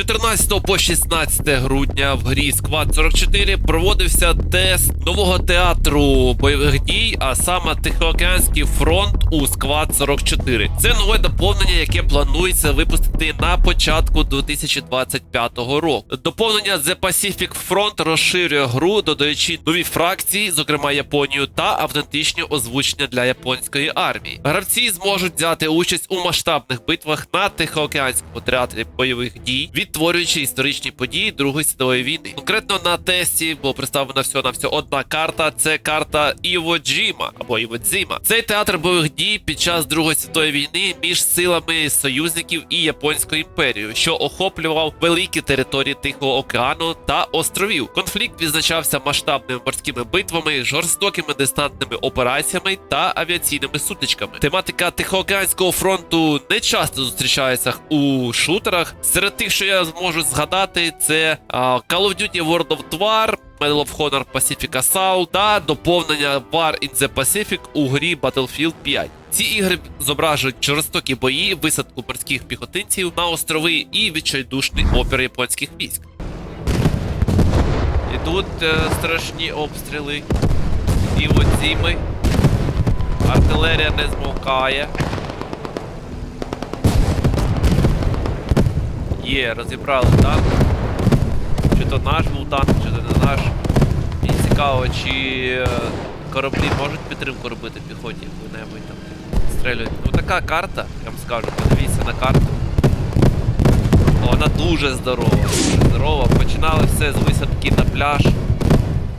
14 по 16 грудня в грі Squad 44 проводився тест нового театру бойових дій, а саме Тихоокеанський фронт у Squad 44. Це нове доповнення, яке планується випустити на початку 2025 року. Доповнення The Pacific Front розширює гру, додаючи нові фракції, зокрема Японію, та автентичні озвучення для японської армії. Гравці зможуть взяти участь у масштабних битвах на Тихоокеанському театрі бойових дій, відтворюючи історичні події Другої світової війни. Конкретно на тесті було представлена всього на всього одна карта. Це карта Іво Джіма або Іво Дзіма. Цей театр бойових дій під час Другої світової війни між силами союзників і Японською імперією, що охоплював великі території Тихого океану та островів. Конфлікт відзначався масштабними морськими битвами, жорстокими десантними операціями та авіаційними сутичками. Тематика Тихоокеанського фронту не часто зустрічається у шутерах. Серед тих, що я зможу згадати, це Call of Duty World of War, Medal of Honor Pacific Assault та доповнення War in the Pacific у грі Battlefield 5. Ці ігри зображують жорстокі бої, висадку морських піхотинців на острови і відчайдушний опір японських військ. Ідуть е, страшні обстріли. І водзіми. Артилерія не змовкає. Є, розібрали танк. Чи то наш був танк, чи то не наш. Мені цікаво, чи е, кораблі можуть підтримку робити піхоті яку-небудь там стрілюють. Ну така карта, я вам скажу, подивіться на карту. Вона дуже здорова, дуже здорова. Починали все з висадки на пляж.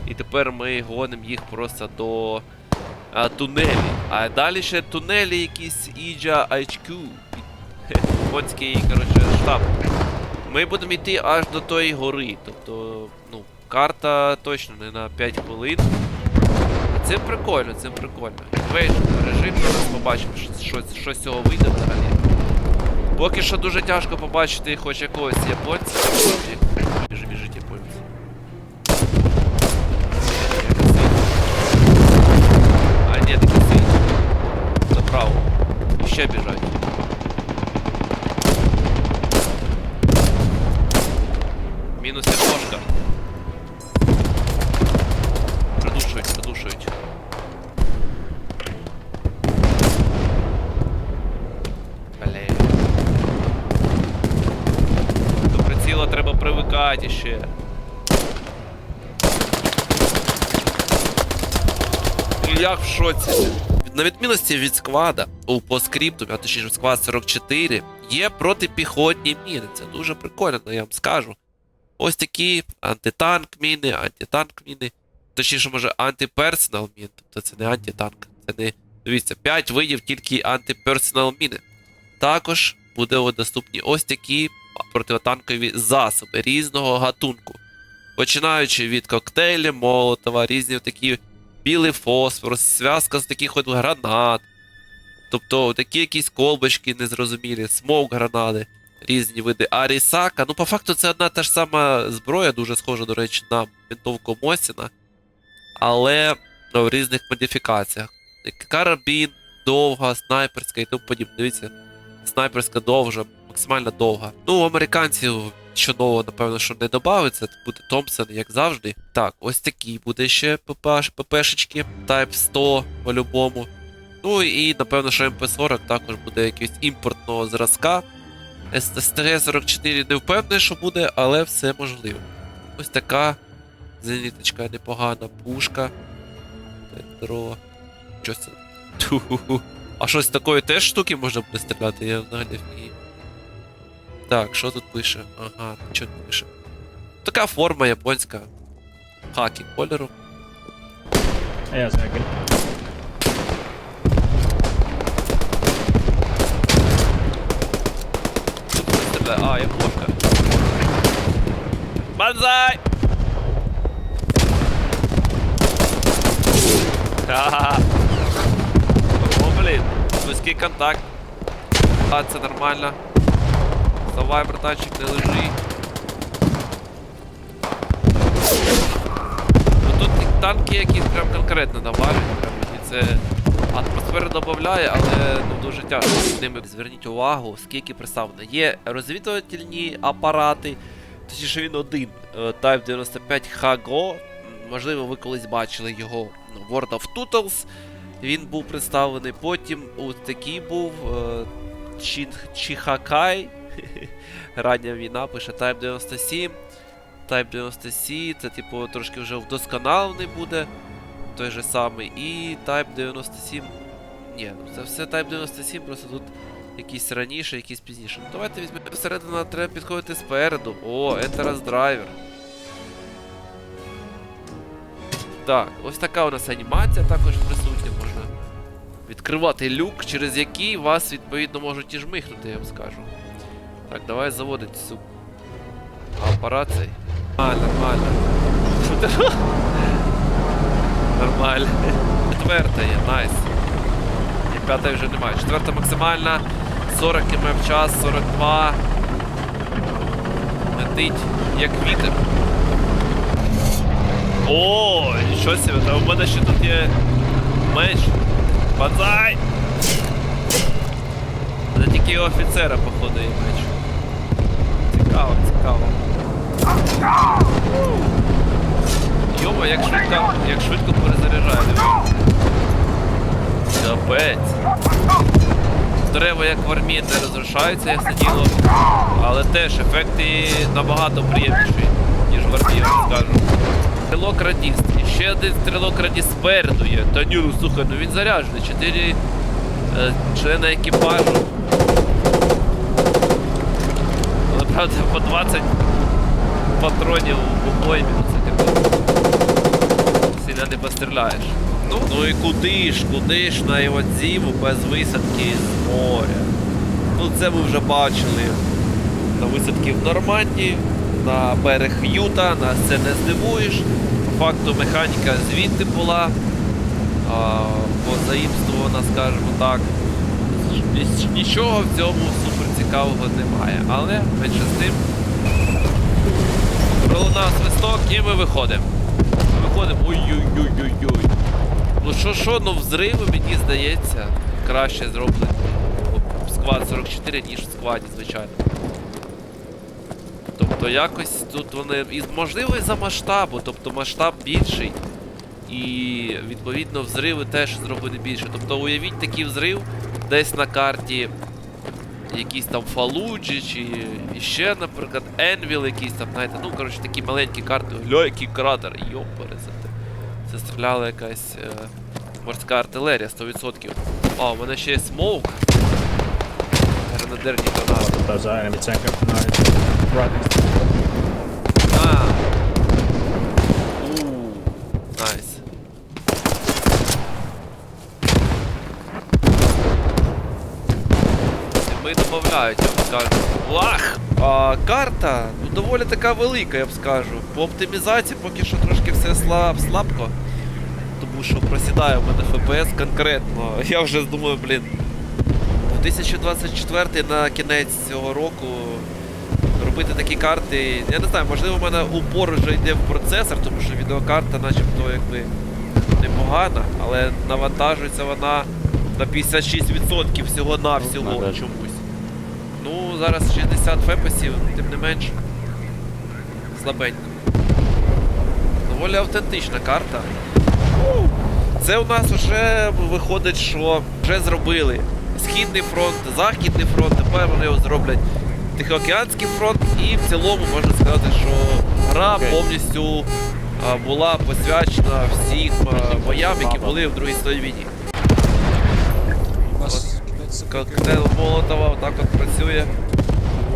І тепер ми гонимо їх просто до а, тунелі. А далі ще тунелі якісь Іджа HQ. Японський, коротше, штаб. Ми будемо йти аж до тої гори. Тобто, ну, карта точно не на 5 хвилин. Це прикольно, це прикольно. Вейш, режим, зараз побачимо, що, що з цього вийде взагалі. Поки що дуже тяжко побачити хоч якогось японця. Біжи, біжить привикати ще. Як в шоці. На відмінності від сквада у постскрипту, а точніше сквад 44, є протипіхотні міни. Це дуже прикольно, я вам скажу. Ось такі антитанк міни, антитанк міни. Точніше, може, антиперсонал мін. Тобто це не антитанк. Це не. Дивіться, 5 видів тільки антиперсонал міни. Також буде доступні ось такі протитанкові засоби різного гатунку. Починаючи від коктейлів, молотова, різні такі білий фосфор, зв'язка з таких от гранат. Тобто такі якісь колбочки незрозумілі, смок гранати, різні види Арісака. Ну, по факту, це одна та ж сама зброя, дуже схожа, до речі, на винтовку Мосіна, але ну, в різних модифікаціях. Карабін, довга, снайперська і тому подібне. Дивіться, снайперська довжа, максимально довга. Ну, у американців що нового, напевно, що не додається, буде Томпсон, як завжди. Так, ось такі буде ще ПП, ППшечки, Type 100 по-любому. Ну і напевно, що МП40 також буде якийсь імпортного зразка. СТГ-44 не впевнений, що буде, але все можливо. Ось така зеніточка непогана, пушка. Так, здорово. Що це? А щось такої теж штуки можна буде стріляти, я взагалі. Так, що тут пише? Ага, що тут пише? Така форма японська. Хакі кольору. Yeah, it's not good. Тут хтось стріляє. А, япошка. Банзай! Ха-ха-ха. О, блін, близький контакт. А, це нормально. Вставай, братанчик, не лежи. Ну тут танки якісь прям конкретно добавлять, прям мені це Атмосфера додає, але ну, дуже тяжко з ними. Зверніть увагу, скільки представлено. Є розвідувальні апарати, точніше він один е, Type 95 Hago. Можливо, ви колись бачили його ну, World of Tootles. Він був представлений. Потім ось такий був е, Чихакай. Рання війна пише Type 97. Type 97, це типу трошки вже вдосконалений буде. Той же самий. І Type 97. Ні, ну це все Type 97, просто тут якісь раніше, якісь пізніше. Ну, давайте візьмемо всередину, треба підходити спереду. О, це драйвер. Так, ось така у нас анімація також присутня. Можна відкривати люк, через який вас, відповідно, можуть і жмихнути, я вам скажу. Так, давай заводити цю апарат цей. А, нормально. Нормально. Четверта є, найс. І п'ятої вже немає. Четверта максимальна. 40 км в час, 42. Летить як вітер. О, нічого себе, та у мене ще тут є меч. Бонзай! Це тільки офіцера, походу, є меч. Цікаво, цікаво. Йома, як швидко, як швидко перезаряджає. Капець. Дерева як в армії не розрушаються, як сиділо. Але теж ефекти набагато приємніші, ніж в армії, я вам скажу. Стрілок радіст. І ще один стрілок радіст спереду є. Та ні, слухай, ну він заряджений. Чотири е, члени екіпажу. Правда по 20 патронів в обоймі, ну це капець. Сильно не постріляєш. Ну, ну і куди ж, куди ж на Івадзіву без висадки з моря? Ну це ми вже бачили на висадки в Нормандії, на берег Юта, нас це не здивуєш. По факту механіка звідти була, позаїмствована, скажімо так. Нічого в цьому цікавого немає. Але менше з тим. Пролунав свисток і ми виходимо. Виходимо. Ой-ой-ой-ой-ой. Ну що що, ну взриви, мені здається, краще зроблені сквад 44, ніж в скваді, звичайно. Тобто якось тут вони. І можливо і за масштабу, тобто масштаб більший. І відповідно взриви теж зроблені більше. Тобто уявіть такий взрив десь на карті якісь там Фалуджі, чи ще, наприклад, Енвіл якийсь там, знаєте, ну, коротше, такі маленькі карти. Гля, який кратер, за це, це стріляла якась е, морська артилерія 100%. А, у мене ще є смоук. Гранадерні гранати. Ми додають, я б скажу. Лах! А, карта ну, доволі така велика, я б скажу. По оптимізації поки що трошки все слаб, слабко. Тому що просідає в мене FPS конкретно. Я вже думаю, блін. 2024 на кінець цього року робити такі карти. Я не знаю, можливо, в мене упор вже йде в процесор, тому що відеокарта начебто якби непогана, але навантажується вона на 56% всього-навсього Ну, да. чомусь. Ну, зараз 60 фепесів, тим не менш. Слабенько. Доволі автентична карта. Це у нас вже виходить, що вже зробили Східний фронт, Західний фронт, тепер вони його зроблять Тихоокеанський фронт, і в цілому можна сказати, що гра повністю була посвячена всім боям, які були в Другій світовій війні. Коктейль Молотова отак от працює.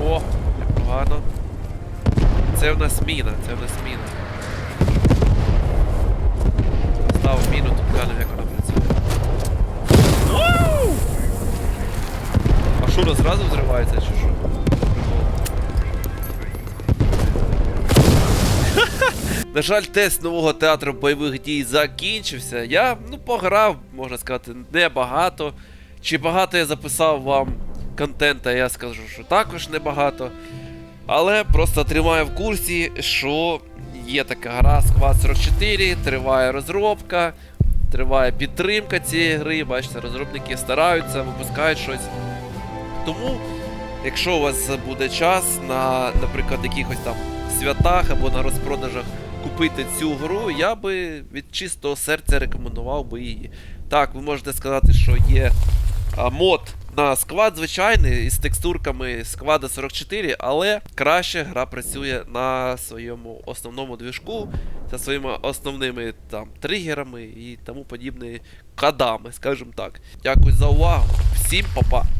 О, непогано. Це в нас міна, це в нас міна. Став міну, тут глянемо, як вона працює. А що, зразу взривається чи що? На жаль, тест нового театру бойових дій закінчився. Я ну, пограв, можна сказати, небагато. Чи багато я записав вам контента, я скажу, що також небагато. Але просто тримаю в курсі, що є така гра Squad 44, триває розробка. триває підтримка цієї гри. Бачите, розробники стараються, випускають щось. Тому, якщо у вас буде час на, наприклад, якихось там святах або на розпродажах купити цю гру, я би від чистого серця рекомендував би її. Так, ви можете сказати, що є мод на склад звичайний із текстурками склада 44, але краще гра працює на своєму основному двіжку за своїми основними там тригерами і тому подібними кадами, скажімо так. Дякую за увагу. Всім па-па!